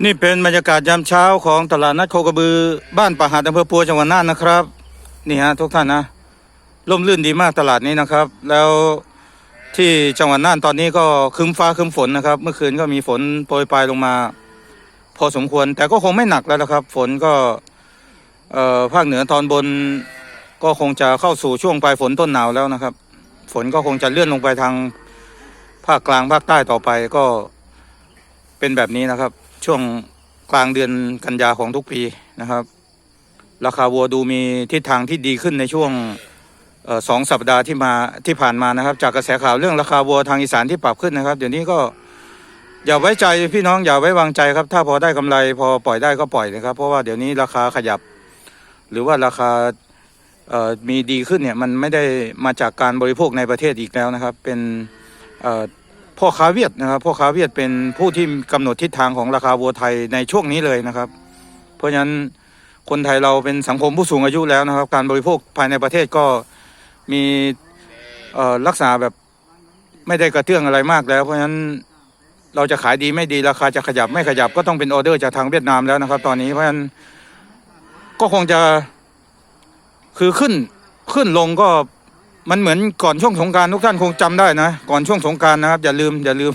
นี่เป็นบรรยากาศยามเช้าของตลาดนัดโคกระบือ บ้านป่าหาดอำเภอปัวจังหวัดน่านนะครับ นี่ฮะทุกท่านนะร่มรื่นดีมากตลาดนี้นะครับ แล้วที่จังหวัดน่านตอนนี้ก็คึ้มฟ้าคึ้มฝนนะครับ เมื่อคืนก็มีฝนโปรยปลายลงมา พอสมควรแต่ก็คงไม่หนักแล้วนะครับ ฝนก็ภาคเหนือตอนบนก็คงจะเข้าสู่ช่วงปลายฝนต้นหนาวแล้วนะครับ ฝนก็คงจะเลื่อนลงไปทางภาคกลางภาคใต้ต่อไปก็เป็นแบบนี้นะครับ ช่วงกลางเดือนกันยาของทุกปีนะครับ ราคาวัวดูมีทิศทางที่ดีขึ้นในช่วงออสองสัปดาห์ที่มาที่ผ่านมานะครับ จากกระแสข่าวเรื่องราคาวัวทางอีสานที่ปรับขึ้นนะครับ เดี๋ยวนี้ก็อย่าไว้ใจพี่น้องอย่าไว้วางใจครับ ถ้าพอได้กำไรพอปล่อยได้ก็ปล่อยนะครับ เพราะว่าเดี๋ยวนี้ราคาขยับ หรือว่าราคามีดีขึ้นเนี่ยมันไม่ได้มาจากการบริโภคในประเทศอีกแล้วนะครับ เป็นเพ่อค้าเวียดนะครับพ่อค้าเวียดเป็นผู้ที่กำหนดทิศทางของราคาวัวไทยในช่วงนี้เลยนะครับ เพราะฉะนั้นคนไทยเราเป็นสังคมผู้สูงอายุแล้วนะครับ การบริโภคภายในประเทศก็มีเอ่อลักษณะแบบไม่ได้กระเตื้องอะไรมากแล้ว เพราะฉะนั้นเราจะขายดีไม่ดีราคาจะขยับไม่ขยับก็ต้องเป็นออเดอร์จากทางเวียดนามแล้วนะครับ ตอนนี้เพราะฉะนั้นก็คงจะคือขึ้นขึ้นลงก็ มันเหมือนก่อนช่วงสงการทุกท่านคงจำได้นะ ก่อนช่วงสงการนะครับ อย่าลืมอย่าลืม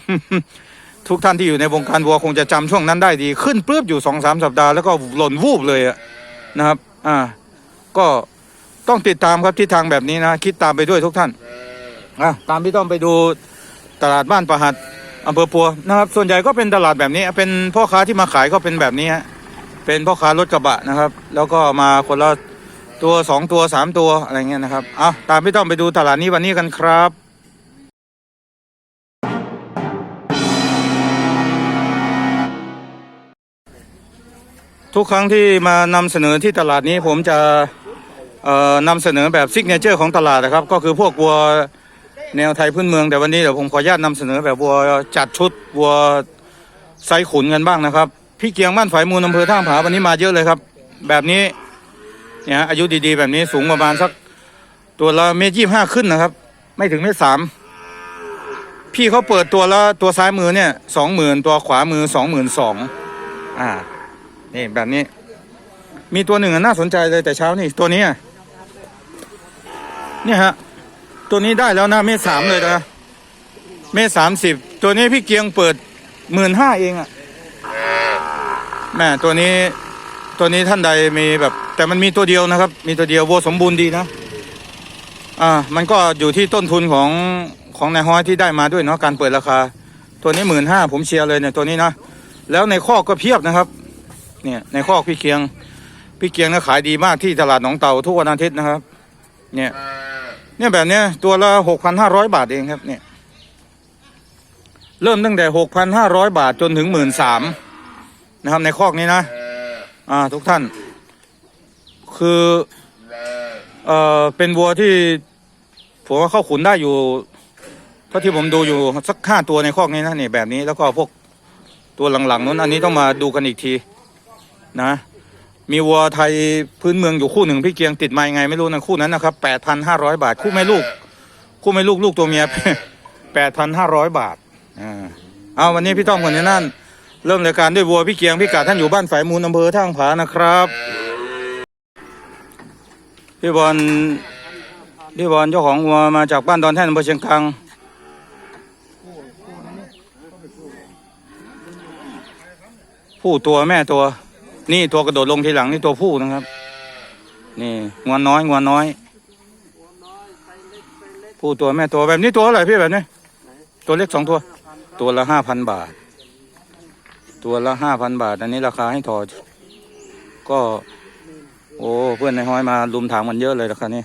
ทุกท่านที่อยู่ในวงการวัวคงจะจำช่วงนั้นได้ดี ขึ้นปลื้บอยู่สองสามสัปดาห์แล้วก็หล่นวูบเลยอะนะครับ อ่า ก็ต้องติดตามครับทิศทางแบบนี้นะ คิดตามไปด้วยทุกท่านอะตามพี่ต้อมไปดูตลาดบ้านประหัดอำเภอปัวนะครับ ส่วนใหญ่ก็เป็นตลาดแบบนี้ เป็นพ่อค้าที่มาขายก็เป็นแบบนี้ฮะเป็นพ่อค้ารถกระบะนะครับ แล้วก็มาคนละ ตัวสองตัวสามตัวอะไรเงี้ยนะครับเอาตามพี่ต้อมไปดูตลาดนี้วันนี้กันครับทุกครั้งที่มานำเสนอที่ตลาดนี้ผมจะเอ่อนำเสนอแบบซิกเนเจอร์ของตลาดนะครับ ก็คือพวกวัวแนวไทยพื้นเมืองแต่วันนี้เดี๋ยวผมขออนุญาตนำเสนอแบบวัวจัดชุดวัวไซส์ขุนกันบ้างนะครับ พี่เกียงบ้านฝ่ายมูลอำเภอท่าผาวันนี้มาเยอะเลยครับ แบบนี้ เนี่ยฮะอายุดีๆแบบนี้สูงประมาณสักตัวละเมตรยี่ห้าขึ้นนะครับ ไม่ถึงเมตรสามพี่เขาเปิดตัวละตัวซ้ายมือเนี่ยสองหมื่นตัวขวามือสองหมื่นสองอ่านี่แบบนี้ มีตัวหนึ่งอะน่าสนใจเลยแต่เช้านี่ตัวนี้เนี่ยฮะตัวนี้ได้แล้วนะเมตรสามเลยนะเมตรสามสิบตัวนี้พี่เกียงเปิดหมื่นห้าเองอะแม่ตัวนี้ตัวนี้ท่านใดมีแบบ แต่มันมีตัวเดียวนะครับ มีตัวเดียววัวสมบูรณ์ดีนะ อ่า มันก็อยู่ที่ต้นทุนของของนายฮ้อยที่ได้มาด้วยเนาะการเปิดราคา ตัวนี้หมื่นห้าผมเชียร์เลยเนี่ยตัวนี้นะแล้วในคอก็เพียบนะครับ เนี่ยในคอพี่เคียง พี่เคียงนะขายดีมากที่ตลาดหนองเต่าทุกวันอาทิตย์นะครับ เนี่ย เนี่ยแบบเนี้ยตัวละหกพันห้าร้อยบาทเองครับ เนี่ย เริ่มตั้งแต่หกพันห้าร้อยบาทจนถึงหมื่นสามนะครับ ในคอกนี้นะ อ่า ทุกท่าน คือเอ่อเป็นวัวที่ผมว่าเข้าขุนได้อยู่เท่าที่ผมดูอยู่สักห้าตัวในคอกนี้นะนี่แบบนี้แล้วก็พวกตัวหลังๆนั้นอันนี้ต้องมาดูกันอีกทีนะ มีวัวไทยพื้นเมืองอยู่คู่หนึ่งพี่เกียงติดมายังไงไม่รู้นะคู่นั้นนะครับแปดพันห้าร้อยบาท คู่แม่ลูก คู่แม่ลูกลูกตัวเมียแปดพันห้าร้อยบาทอ่าเอาวันนี้พี่ต้อมคนนี้นั่น เริ่มรายการด้วยวัวพี่เกียงพี่กาท่านอยู่บ้านฝายมูลอำเภอท่างผานะครับ พี่บอลพี่บอลเจ้าของวัวมาจากบ้านดอนแท่นอำเภอเชียงคานผู้ตัวแม่ตัว นี่ตัวกระโดดลงทีหลังนี่ตัวผู้นะครับ นี่งวนน้อยงวนน้อย ผู้ตัวแม่ตัวแบบนี้ตัวเท่าไหร่พี่แบบนี้ตัวเล็กสองตัว ตัวละห้าพันบาท ตัวละห้าพันบาท อันนี้ราคาให้ถอดก็ โอ้เพื่อนในห้อยมาลุมถามกันเยอะเลยราคานี้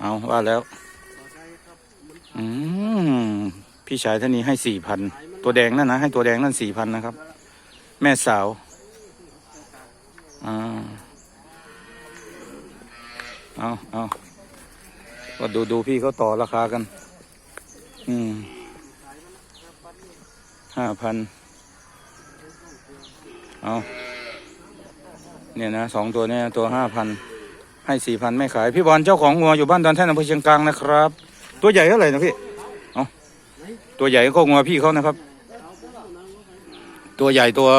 เอาว่าแล้ว อืมพี่ชายท่านนี้ให้สี่พันตัวแดงนั่นนะให้ตัวแดงนั่นสี่พันนะครับ แม่สาวอ่าเอาเอาก็ดูดูพี่เขาต่อราคากัน อืมห้าพันเอา เนี่ยนะสองตัวเนี่ยตัวห้าพันให้สี่พันไม่ขาย พี่บอลเจ้าของงัวอยู่บ้านดอนแท่นอำเภอเชียงกลางนะครับ ตัวใหญ่เท่าไหร่นะพี่เอาตัวใหญ่ก็งัวพี่เขานะครับ ตัวใหญ่ตัว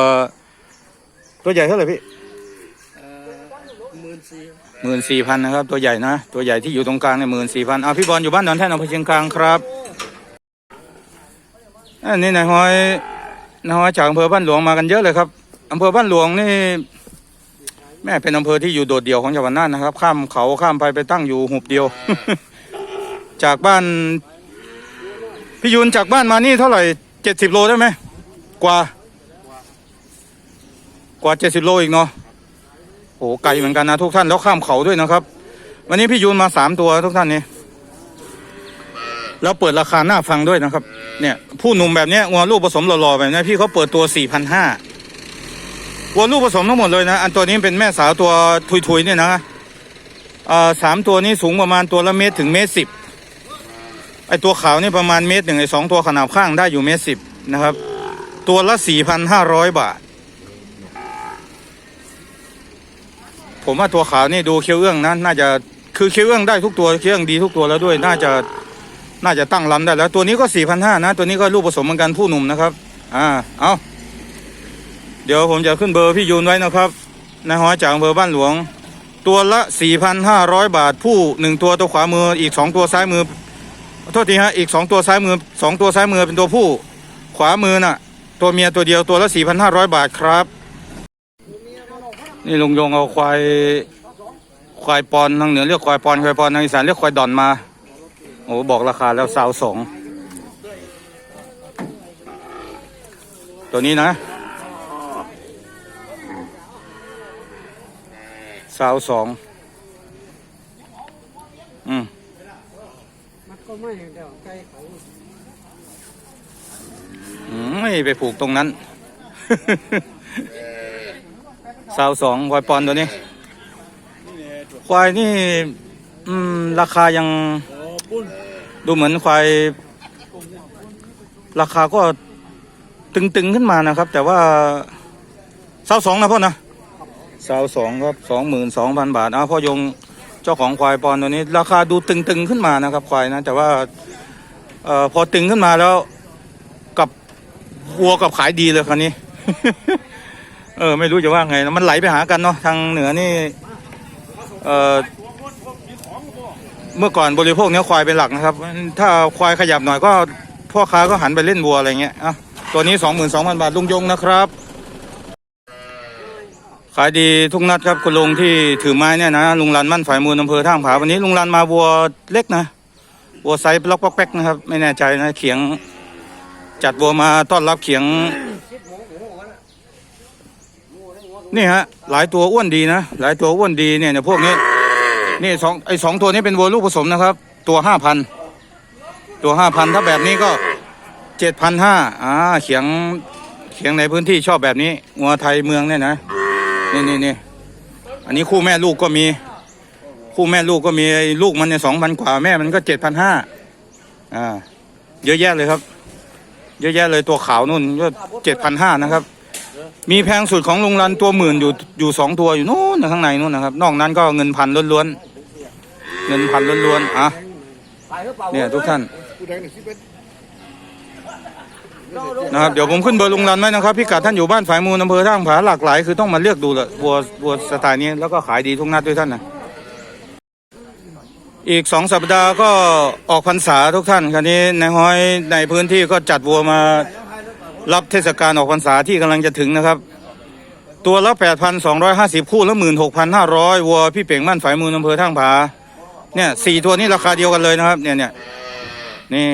ตัวใหญ่เท่าไหร่พี่หมื่นสี่หมื่นสี่พันนะครับ ตัวใหญ่นะตัวใหญ่ที่อยู่ตรงกลางเนี่ยหมื่นสี่พันเอาพี่บอลอยู่บ้านดอนแท่นอำเภอเชียงกลางครับอันนี้นายห้อยนายห้อยจากอำเภอบ้านหลวงมากันเยอะเลยครับอำเภอบ้านหลวงนี่ แม่เป็นอำเภอที่อยู่โดดเดี่ยวของจังหวัดน่านนะครับ ข้ามเขาข้ามไปไปตั้งอยู่หุบเดียว จากบ้านพี่ยุนจากบ้านมานี่เท่าไหร่เจ็ดสิบโลได้ไหมกว่า กว่าเจ็ดสิบโลอีกเนาะโอ้ไกลเหมือนกันนะทุกท่านแล้วข้ามเขาด้วยนะครับ วันนี้พี่ยูนมาสามตัวทุกท่านนี่แล้วเปิดราคาหน้าฟังด้วยนะครับ เนี่ย ผู้หนุ่มแบบนี้ยวัวลูกผสมหล่อๆแบบนี้พี่เขาเปิดตัวสี่พันห้า วัวลูกผสมทั้งหมดเลยนะ อันตัวนี้เป็นแม่สาวตัวทุยๆเนี่ยนะเอ่อสามตัวนี้สูงประมาณตัวละเมตรถึงเมตรสิบไอตัวขาวนี่ประมาณเมตรหนึ่งไอสองตัวขนาบข้างได้อยู่เมตรสิบนะครับ ตัวละสี่พันห้าร้อยบาท ผมว่าตัวขาวนี่ดูเคี้ยวเอื้องนะน่าจะคือเคี้ยวเอื้องได้ทุกตัวเคี้ยวเอื้องดีทุกตัวแล้วด้วยน่าจะน่าจะตั้งลำได้แล้ว ตัวนี้ก็สี่พันห้านะ ตัวนี้ก็ลูกผสมเหมือนกันผู้หนุ่มนะครับ อ่าเอา เดี๋ยวผมจะขึ้นเบอร์พี่ยูนไว้นะครับนายหอยจากอำเภอบ้านหลวง ตัวละสี่พันห้าร้อยบาทผู้หนึ่งตัวตัวขวามืออีกสองตัวซ้ายมือโทษทีฮะอีกสองตัวซ้ายมือสองตัวซ้ายมือเป็นตัวผู้ ขวามือน่ะ ตัวเมียตัวเดียวตัวละสี่พันห้าร้อยบาทครับ นี่ลุงยงเอาควายควายปอนทางเหนือเรียกควายปอนควายปอนทางอีสานเรียกควายดอนมาโอ้บอกราคาแล้วสาวสองตัวนี้นะาวสองอืมมันก็ไม่เดี๋ยวไกลเขาอืมไม่ไปผูกตรงนั้น สาวสองควายปอนตัวนี้ ควายนี่ อืม ราคายังโอ้ปุ้นดูเหมือนควาย ราคาก็ตึงๆขึ้นมานะครับ แต่ว่าสาวสองนะพ่อนะ สาวสองครับสองหมื่นสองพันบาทเอาพ่อยงเจ้าของควายปอนตัวนี้ ราคาดูตึงๆขึ้นมานะครับควายนะ แต่ว่าเอ่อพอตึงขึ้นมาแล้วกับวัวกับขายดีเลยคราวนี้ เออ ไม่รู้จะว่าไงนะมันไหลไปหากันเนาะทางเหนือนี่ เออเมื่อก่อนบริโภคเนื้อควายเป็นหลักนะครับ ถ้าควายขยับหน่อยก็พ่อค้าก็หันไปเล่นวัวอะไรเงี้ยอะตัวนี้สองหมื่นสองพันบาทลุงยงนะครับ ขายดีทุกนัดครับคุณลุงที่ถือไม้เนี่ยนะลุงรันมั่นฝ่ายมูลอำเภอท่าผาวันนี้ลุงรันมาวัวเล็กนะวัวไซส์ล็อกป๊อกแป๊กนะครับ ไม่แน่ใจนะเขียง จัดวัวมาต้อนรับเขียง นี่ฮะหลายตัวอ้วนดีนะหลายตัวอ้วนดีเนี่ยเนี่ยพวกนี้นี่สองไอสองตัวนี้เป็นวัวลูกผสมนะครับ ตัวห้าพันตัวห้าพันถ้าแบบนี้ก็เจ็ดพันห้าอ่าเขียงเขียงในพื้นที่ชอบแบบนี้งัวไทยเมืองเนี่ยนะ นี่นี่นี่อันนี้คู่แม่ลูกก็มี คู่แม่ลูกก็มีไอ้ลูกมันเนี่ยสองพันกว่าแม่มันก็เจ็ดพันห้าอ่า เยอะแยะเลยครับ เยอะแยะเลยตัวขาวนู่นก็เจ็ดพันห้านะครับ มีแพงสุดของลุงรันตัวหมื่นอยู่อยู่สองตัวอยู่นู้นข้างในนู้นนะครับ นอกนั้นก็เงินพันล้วนๆเงินพันล้วนๆอะเนี่ยทุกท่าน นึ่งสิบเดนะครับเดี๋ยวผมขึ้นเบอร์ลุงรันไว้นะครับพี่กัดท่านอยู่บ้านฝายมูลอำเภอท่าผาหลากหลายคือต้องมาเลือกดูลยวัววัวสไตล์นี้แล้วก็ขายดีทุกนัดด้วยท่านนะอีกสองสัปดาห์ก็ออกพรรษาทุกท่านคราวนี้ในห้อยในพื้นที่ก็จัดวัวมารับเทศกาลออกพรรษาที่กำลังจะถึงนะครับ ตัวละแปดพันสองร้อยห้าสิบคู่ละหมื่นหกพันห้าร้อยวัวพี่เป่งมั่นฝายมูลอำเภอท่าผาเนี่ยสี่ตัวนี้ราคาเดียวกันเลยนะครับ เนี่ยเนี่ยนี่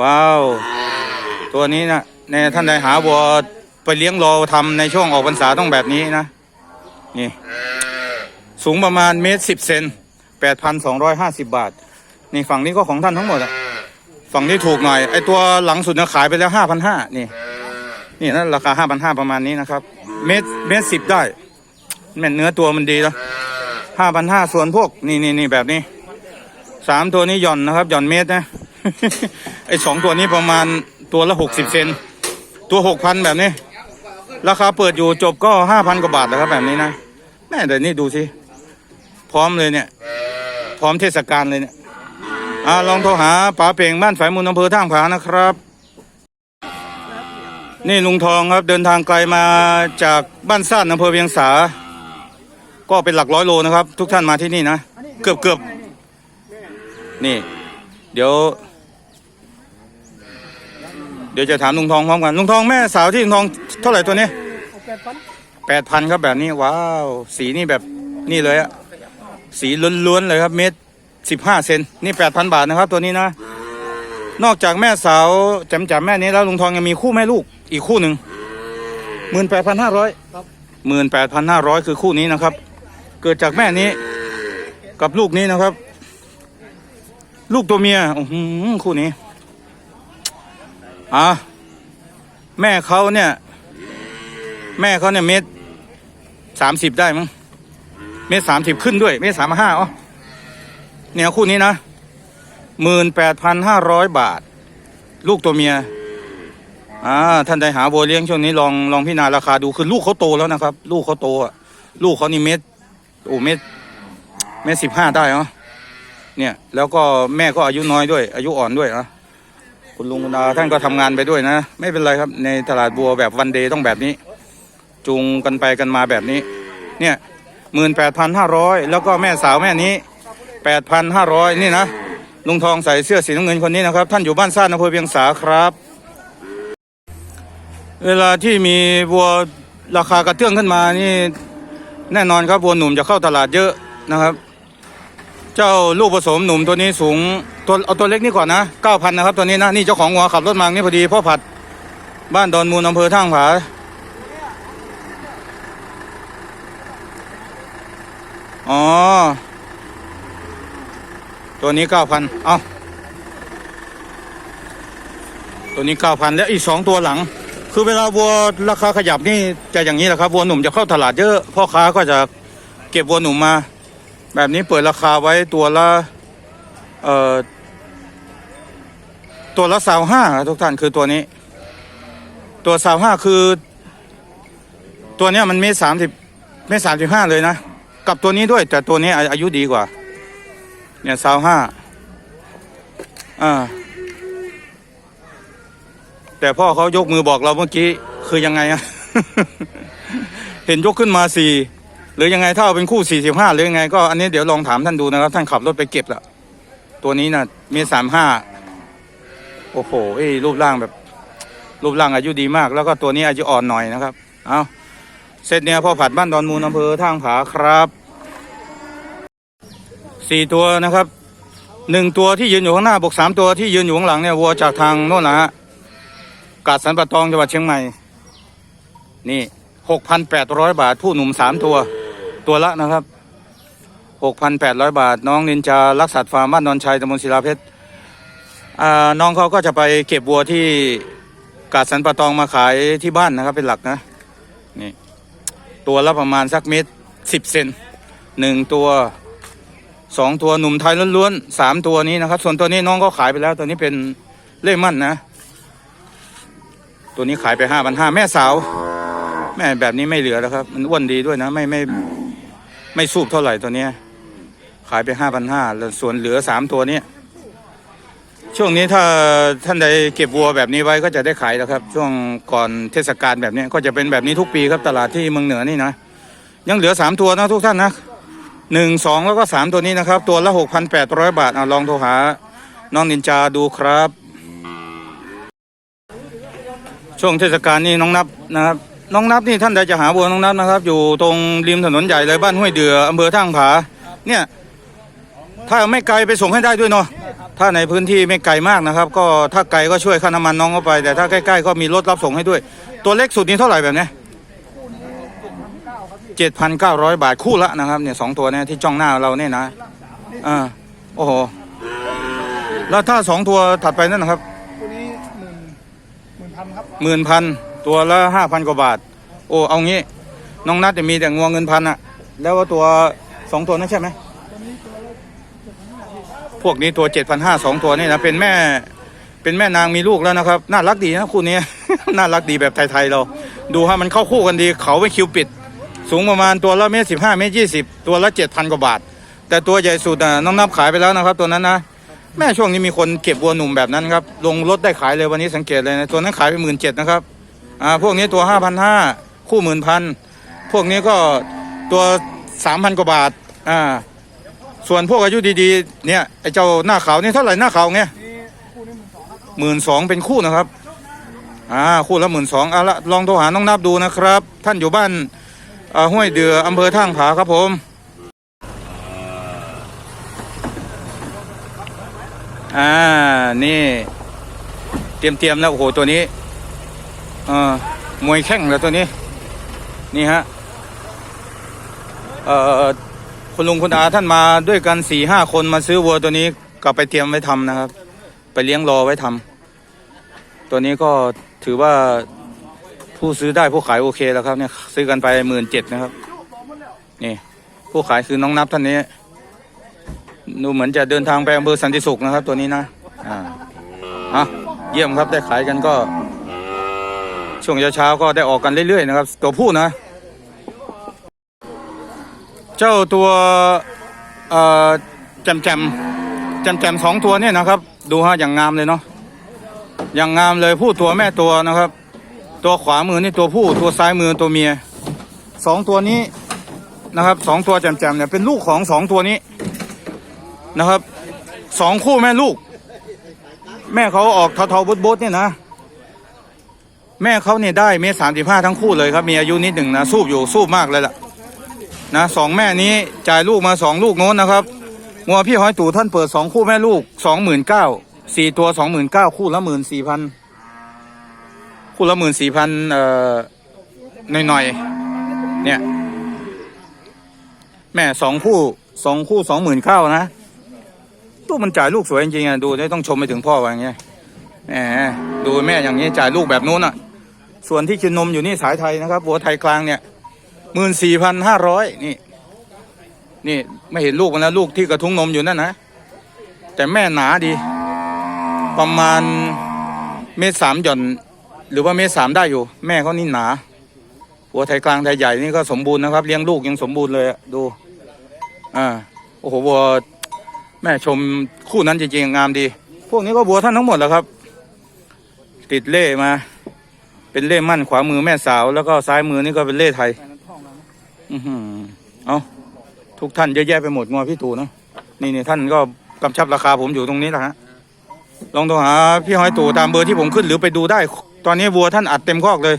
ว้าว ตัวนี้นะในท่านใดหาวัวไปเลี้ยงรอทำในช่วงออกพรรษาต้องแบบนี้นะ นี่ สูงประมาณเมตรสิบเซนแปดพันสองร้อยห้าสิบบาท นี่ฝั่งนี้ก็ของท่านทั้งหมดอะฝั่งนี้ถูกหน่อย ไอตัวหลังสุดเนี่ยขายไปแล้วห้าพันห้านี่ นี่นั่นราคาห้าพันห้าประมาณนี้นะครับ เมตรเมตรสิบได้แม่เนื้อตัวมันดีแล้วห้าพันห้าส่วนพวก นี่นี่นี่แบบนี้สามตัวนี้หย่อนนะครับ หย่อนเมตรนะ อสองตัวนี้ประมาณตัวละหกสิบเซนตัวหกพันแบบนี้ ราคาเปิดอยู่จบก็ห้าพันกว่าบาทนะครับแบบนี้นะแม่เดี๋ยวนี้ดูสิ พร้อมเลยเนี่ย พร้อมเทศกาลเลยเนี่ยอ่าลองโทรหาป๋าเป่งบ้านฝ่ายมูลอำเภอท่างผานะครับ นี่ลุงทองครับเดินทางไกลมาจากบ้านซ่านอำเภอเวียงสา ก็เป็นหลักร้อยโลนะครับ ทุกท่านมาที่นี่นะ เกือบเกือบนี่ เดี๋ยว เดี๋ยวจะถามลุงทองพร้อมกันลุงทองแม่สาวที่ลุงทองเท่าไหร่ตัวนี้เอาแปดพันแปดพันครับแบบนี้ว้าวสีนี่แบบนี่เลยอะสีล้วนๆเลยครับเม็ดสิบห้าเซนนี่แปดพันบาทนะครับตัวนี้นะ นอกจากแม่สาวแจมจำแม่นี้แล้วลุงทองยังมีคู่แม่ลูกอีกคู่หนึ่งหมื่นแปดพันห้าร้อยหมื่นแปดพันห้าร้อยคือคู่นี้นะครับ เกิดจากแม่นี้กับลูกนี้นะครับ ลูกตัวเมียอื้อหือคู่นี้ อะแม่เขาเนี่ย แม่เขาเนี่ยเมตรสามสิบได้มั้งเมตรสามสิบขึ้นด้วย เมตรสามห้าอ๋อเนี่ยคู่นี้นะหมื่นแปดพันห้าร้อยบาท ลูกตัวเมียอ่าท่านใดหาวัวเลี้ยงช่วงนี้ลองลองพิจารณาราคาดูคือลูกเขาโตแล้วนะครับ ลูกเขาโตอะลูกเขานี่เมตรโอ้เมตรเมตรสิบห้าได้เหรอเนี่ย แล้วก็แม่ก็อายุน้อยด้วย อายุอ่อนด้วยนะ คุณลุงคุณอาท่านก็ทำงานไปด้วยนะ ไม่เป็นไรครับ ในตลาดบัวแบบวันเดย์ต้องแบบนี้ จูงกันไปกันมาแบบนี้ เนี่ยหมื่นแปดพันห้าร้อยแล้วก็แม่สาวแม่นี้แปดพันห้าร้อยนี่นะลุงทองใส่เสื้อสีน้ำเงินคนนี้นะครับ ท่านอยู่บ้านซ่านอำเภอเวียงสาครับ เวลาที่มีวัวราคากระเตื้องขึ้นมานี่แน่นอนครับวัวหนุ่มจะเข้าตลาดเยอะนะครับ เจ้าลูกผสมหนุ่มตัวนี้สูงตัวเอาตัวเล็กนี่ก่อนนะเก้าพันนะครับตัวนี้นะนี่เจ้าของวัวขับรถมานี่พอดีพ่อผัดบ้านดอนมูลอำเภอท่างผาอ๋อ ตัวนี้เก้าพันเอาตัวนี้เก้าพันแล้วอีกสองตัวหลัง คือเวลาวัวราคาขยับนี่จะอย่างนี้แหละครับวัวหนุ่มจะเข้าตลาดเยอะพ่อค้าก็จะเก็บวัวหนุ่มมา แบบนี้เปิดราคาไว้ตัวละเอ่อตัวละสาวห้าทุกท่านคือตัวนี้ ตัวสาวห้าคือ ตัวเนี้ยมันเมตรสามสิบเมตรสามสิบห้าเลยนะ กับตัวนี้ด้วย แต่ตัวนี้อายุดีกว่า เนี่ยสาวห้าอ่าแต่พ่อเขายกมือบอกเราเมื่อกี้ คือยังไงอะเห็นยกขึ้นมาสี่ หรือยังไงถ้าเอาเป็นคู่สี่สิบห้าหรือยังไงก็อันนี้เดี๋ยวลองถามท่านดูนะครับ ท่านขับรถไปเก็บละตัวนี้นะมตรสามห้าโอ้โหเอ้ยรูปร่างแบบ รูปร่างอายุดีมาก แล้วก็ตัวนี้อายุอ่อนหน่อยนะครับ เอาเซตเนี้ยพ่อผัดบ้านดอนมูลอำเภอท่างผาครับสี่ตัวนะครับหนึ่งตัวที่ยืนอยู่ข้างหน้าบวกสามตัวที่ยืนอยู่ข้างหลังเนี่ยวัวจากทางโน่นนะฮะกาดสันปะตองจังหวัดเชียงใหม่ นี่หกพันแปดร้อยบาท ผู้หนุ่มสามตัว ตัวละนะครับหกพันแปดร้อยบาท น้องนินจารักสัตว์ฟาร์มบ้านนนชัยตำบลศิลาเพชรอ่าน้องเขาก็จะไปเก็บวัวที่กาดสันปะตองมาขายที่บ้านนะครับเป็นหลักนะนี่ตัวละประมาณสักเมตรสิบเซนหนึ่งตัวสองตัวหนุ่มไทยล้วนๆสามตัวนี้นะครับ ส่วนตัวนี้น้องก็ขายไปแล้วตัวนี้เป็นเล่มั่นนะ ตัวนี้ขายไปห้าพันห้าแม่สาว แม่แบบนี้ไม่เหลือแล้วครับ มันอ้วนดีด้วยนะ ไม่ไม่ ไม่สูบเท่าไหร่ตัวเนี้ย ขายไปห้าพันห้าแล้วส่วนเหลือสามตัวเนี้ยช่วงนี้ถ้าท่านใดเก็บวัวแบบนี้ไว้ก็จะได้ขายแล้วครับ ช่วงก่อนเทศกาลแบบนี้ก็จะเป็นแบบนี้ทุกปีครับตลาดที่เมืองเหนือนี่นะยังเหลือสามตัวนะทุกท่านนะหนึ่งสองแล้วก็สามตัวนี้นะครับ ตัวละหกพันแปดร้อยบาทเอาลองโทรหา น้องนินจาดูครับ ช่วงเทศกาลนี่น้องนับนะครับ น้องนับนี่ท่านใดจะหาบัวน้องนับนะครับ อยู่ตรงริมถนนใหญ่เลยบ้านห้วยเดืออำเภอท่างผา เนี่ย ถ้าไม่ไกลไปส่งให้ได้ด้วยเนาะถ้าในพื้นที่ไม่ไกลมากนะครับ ก็ถ้าไกลก็ช่วยค่าน้ำมันน้องเข้าไป แต่ถ้าใกล้ๆก็มีรถรับส่งให้ด้วย ตัวเล็กสุดนี้เท่าไหร่แบบเนี้เจ็ดพันเก้าร้อยบาทคู่ละนะครับเนี่ยสองตัวเนี่ยที่จ้องหน้าเราเนี่ยนะอ่าโอ้โหแล้วถ้าสองตัวถัดไปนั่นนะครับตัวนี้หมื่นหมื่นพันครับหมื่นพัน ตัวละห้าพันกว่าบาท โอ้เอางี้ น้องนัดจะมีแต่งวงเงินพันอะแล้วว่าตัวสองตัวนั้นใช่ไหมพวกนี้ตัวเจ็ดพันห้าสองตัวนี่นะเป็นแม่เป็นแม่นางมีลูกแล้วนะครับ น่ารักดีนะคู่นี้ น่ารักดีแบบไทยๆเรา ดูฮะมันเข้าคู่กันดี เขาไม่คิวปิด สูงประมาณตัวละเมตรสิบห้าเมตรยี่สิบตัวละเจ็ดพันกว่าบาท แต่ตัวใหญ่สุดน่ะน้องนับขายไปแล้วนะครับ ตัวนั้นนะแม่ช่วงนี้มีคนเก็บวัวหนุ่มแบบนั้นครับลงรถได้ขายเลยวันนี้สังเกตเลยนะตัวนั้นขายไปหมื่นเจ็ดนะครับ อ่าพวกนี้ตัวห้าพันห้าคู่หมื่นพันพวกนี้ก็ตัวสามพันกว่าบาทอ่าส่วนพวกอายุดีๆเนี่ยไอ้เจ้าหน้าขาวนี่เท่าไหร่หน้าขาวเงี้ยหมื่นสองเป็นคู่นะครับอ่าคู่ละหมื่นสองเอาละลองโทรหาน้องนับดูนะครับ ท่านอยู่บ้านห้วยเดืออำเภอท่างผาครับผมอ่านี่ เตรียมเตรียมแล้วโอ้โหตัวนี้ อ่อมวยแข้งแล้วตัวนี้ นี่ฮะเอ่อคุณลุงคุณอาท่านมาด้วยกันสี่ห้าคนมาซื้อวัวตัวนี้กลับไปเตรียมไว้ทำนะครับ ไปเลี้ยงรอไว้ทำตัวนี้ก็ถือว่าผู้ซื้อได้ผู้ขายโอเคแล้วครับเนี่ยซื้อกันไปหมื่นเจ็ดนะครับ นี่ ผู้ขายคือน้องนับท่านนี้ดูเหมือนจะเดินทางไปอำเภอสันติสุขนะครับ ตัวนี้นะอ่าอะเยี่ยมครับได้ขายกันก็ ช่วงเช้าๆก็ได้ออกกันเรื่อยๆนะครับ ตัวผู้นะ เจ้าตัวเอ่อแจมแจมจมแจมสองตัวเนี่ยนะครับ ดูฮะอย่างงามเลยเนาะอย่างงามเลยผู้ตัวแม่ตัวนะครับ ตัวขวามือนี่ตัวผู้ตัวซ้ายมือตัวเมียสองตัวนี้นะครับสองตัวแจมแจมเนี่ยเป็นลูกของสองตัวนี้นะครับสองคู่แม่ลูก แม่เขาออกเทาๆบดๆเนี่ยนะ แม่เขาเนี่ยได้เมตรสามสิบห้าทั้งคู่เลยครับ มีอายุนิดหนึ่งนะ สูบอยู่สูบมากเลยล่ะ นะสองแม่นี้จ่ายลูกมาสองลูกโน้นนะครับงัวพี่หอยตู่ท่านเปิดสองคู่แม่ลูกสองหมื่นเก้าสี่ตัวสองหมื่นเก้าคู่ละหมื่นสี่พันคู่ละหมื่นสี่พันเอ่อหน่อยๆเนี่ย แม่สองคู่สองคู่สองหมื่นเก้านะลูกมันจ่ายลูกสวยจริงๆอะดูได้ต้องชมไปถึงพ่อว่าอย่างเงี้ยแหมดูแม่อย่างนี้จ่ายลูกแบบนู้นอะ ส่วนที่กินนมอยู่นี่สายไทยนะครับบัวไทยกลางเนี่ยหมื่นสี่พันห้าร้อยนี่ นี่ไม่เห็นลูกมันแล้วลูกที่กระทุ้งนมอยู่นั่นนะ แต่แม่หนาดี ประมาณเมตรสามหย่อน หรือว่าเมตรสามได้อยู่ แม่เขานี่หนาหัวไทยกลางไทยใหญ่นี่ก็สมบูรณ์นะครับเลี้ยงลูกยังสมบูรณ์เลยดูอ่าโอ้โหวัวแม่ชมคู่นั้นจริงๆงามดี พวกนี้ก็วัวท่านทั้งหมดแหล้วครับ ติดเล่มา เป็นเล่มั่นขวามือแม่สาว แล้วก็ซ้ายมือนี่ก็เป็นเล่ไทย อือหือเอาทุกท่านเยอะแยะไปหมดงอพี่ตู่เนาะนี่นี่ท่านก็กำชับราคาผมอยู่ตรงนี้แหละฮะลองโทรหาพี่หอยตู่ตามเบอร์ที่ผมขึ้นหรือไปดูได้ ตอนนี้วัวท่านอัดเต็มคอกเลย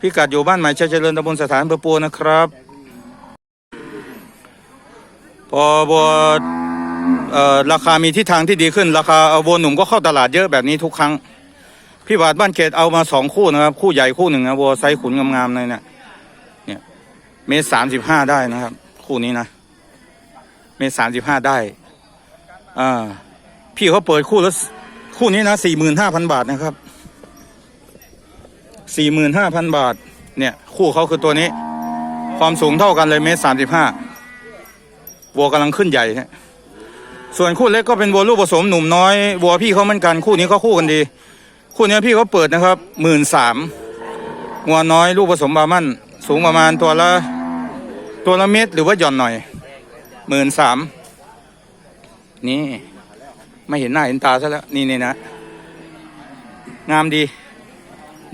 พี่กัดอยู่บ้านใหม่ชัยเจริญตำบลสถานเบอร์ปัวนะครับ พอวัวเอ่อราคามีทิศทางที่ดีขึ้น ราคาวัวหนุ่มก็เข้าตลาดเยอะแบบนี้ทุกครั้ง พี่บาทบ้านเกตเอามาสองคู่นะครับ คู่ใหญ่คู่หนึ่งนะวัวไซส์ขุนงามๆเลยเนี่ยเมตรสามสิบห้าได้นะครับ คู่นี้นะเมตรสามสิบห้าได้อ่าพี่เขาเปิดคู่แล้วคู่นี้นะสี่หมื่นห้าพันบาทนะครับสี่หมื่นห้าพันบาท เนี่ย คู่เขาคือตัวนี้ ความสูงเท่ากันเลยเมตรสามสิบห้าวัวกำลังขึ้นใหญ่เนี่ยส่วนคู่เล็กก็เป็นวัวลูกผสมหนุ่มน้อยวัวพี่เขาเหมือนกันคู่นี้ก็คู่กันดี คู่นี้พี่เขาเปิดนะครับหมื่นสามวัวน้อยลูกผสมบามันสูงประมาณตัวละตัวละเม็ดหรือว่าหย่อนหน่อยหมื่นสามนี่ไม่เห็นหน้าเห็นตาซะแล้วนี่นี่นะ งามดี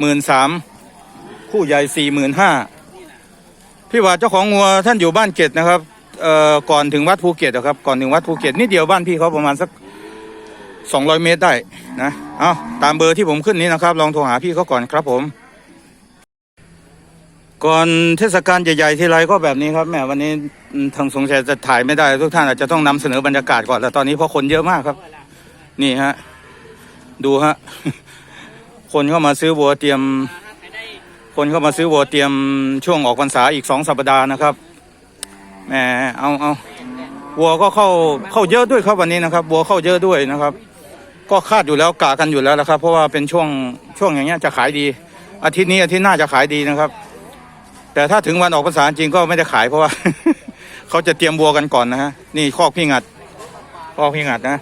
หมื่นสามคู่ใหญ่สี่หมื่นห้าพี่ว่าเจ้าของงัวท่านอยู่บ้านเกตนะครับเอ่อก่อนถึงวัดภูเก็ตนะครับ ก่อนถึงวัดภูเก็ตนิดเดียวบ้านพี่เขาประมาณสัก สองร้อยเมตรได้นะเอาตามเบอร์ที่ผมขึ้นนี้นะครับ ลองโทรหาพี่เขาก่อนครับผม ก่อนเทศกาลใหญ่ๆที่ไรก็แบบนี้ครับแหม่วันนี้ทางสงสัยจะถ่ายไม่ได้ทุกท่านอาจจะต้องนำเสนอบรรยากาศก่อนแล้วตอนนี้เพราะคนเยอะมากครับ นี่ฮะดูฮะคนเข้ามาซื้อวัวเตรียม คนเข้ามาซื้อวัวเตรียมช่วงออกพรรษาอีกสองสัปดาห์นะครับแหมเอาเอาวัวก็เข้าเข้าเยอะด้วยครับวันนี้นะครับวัวเข้าเยอะด้วยนะครับ ก็คาดอยู่แล้วกะกันอยู่แล้วนะครับ เพราะว่าเป็นช่วงช่วงอย่างเงี้ยจะขายดี อาทิตย์นี้อาทิตย์หน้าจะขายดีนะครับ แต่ถ้าถึงวันออกพรรษาจริงก็ไม่ได้ขายเพราะว่า เขาจะเตรียมวัวกันก่อนนะฮะนี่คอกพี่งัดคอกพี่งัดนะ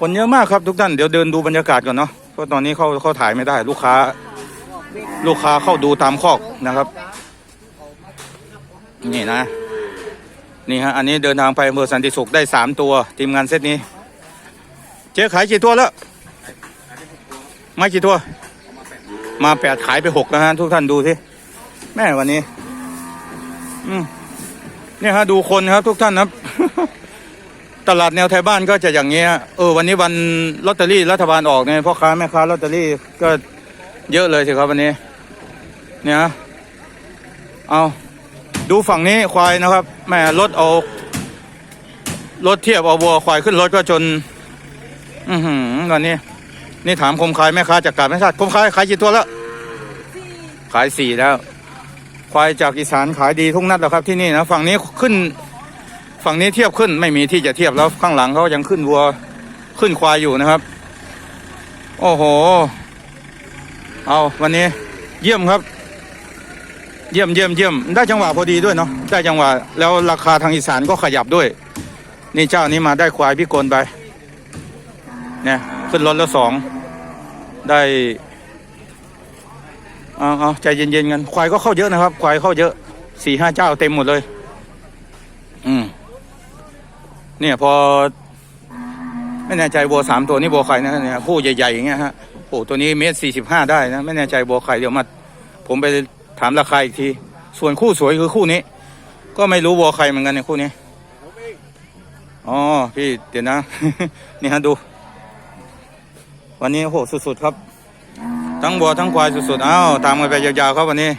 คนเยอะมากครับทุกท่านเดี๋ยวเดินดูบรรยากาศก่อนเนาะเพราะตอนนี้เขาเขาถ่ายไม่ได้ ลูกค้า ลูกค้าเข้าดูตามคอกนะครับ นี่นะ นี่ฮะอันนี้เดินทางไปอำเภอสันติสุขได้สามตัวทีมงานเซตนี้ เจ๊ขายกี่ตัวแล้วไม่กี่ตัว มาแปดขายไปหกนะฮะทุกท่านดูสิแม่วันนี้ อืมเนี่ยฮะดูคนครับ ทุกท่านครับ ตลาดแนวไทยบ้านก็จะอย่างเงี้ยเออวันนี้วันลอตเตอรี่รัฐบาลออกเนี่ยพ่อค้าแม่ค้าลอตเตอรี่ก็เยอะเลยสิครับวันนี้ เนี่ยฮะเอาดูฝั่งนี้ควายนะครับแม่รถเอารถเทียบเอาวัวควายขึ้นรถก็จน อือหือวันนี้ นี่ถามคมขายแม่ค้าจากการไม่ทราคมขายขายกี่ตัวแล้ว ขายสี่แล้ว ควายจากอีสานขายดีทุกนัดแล้วครับที่นี่นะฝั่งนี้ขึ้น ฝั่งนี้เทียบขึ้นไม่มีที่จะเทียบแล้วข้างหลังเขายังขึ้นวัวขึ้นควายอยู่นะครับ โอ้โห เอาวันนี้ เยี่ยมครับ เยี่ยมเยี่ยมเยี่ยมได้จังหวะพอดีด้วยเนาะได้จังหวะแล้วราคาทางอีสานก็ขยับด้วย นี่เจ้านี้มาได้ควายพี่กลไป เนี่ยขึ้นรถแล้วสองได้เอาเอาใจเย็นๆกันควายก็เข้าเยอะนะครับ ควายเข้าเยอะสี่ห้าเจ้าเต็มหมดเลย อืม เนี่ยพอ ไม่แน่ใจบัวสามตัวนี้บัวไข่นะเนี่ยผู้ใหญ่ๆอย่างเงี้ยฮะโอ้ตัวนี้เมตรสี่สิบห้าได้นะไม่แน่ใจบัวไข่เดี๋ยวมาผมไปถามราคาอีกที ส่วนคู่สวยคือคู่นี้ ก็ไม่รู้บัวไข่เหมือนกันเนี่ยคู่นี้อ๋อพี่เดี๋ยวนะ นี่ฮะดู วันนี้โหสุดๆครับ ทั้งบัวทั้งควายสุดๆอ้าวตามกันไปยาวๆครับวันนี้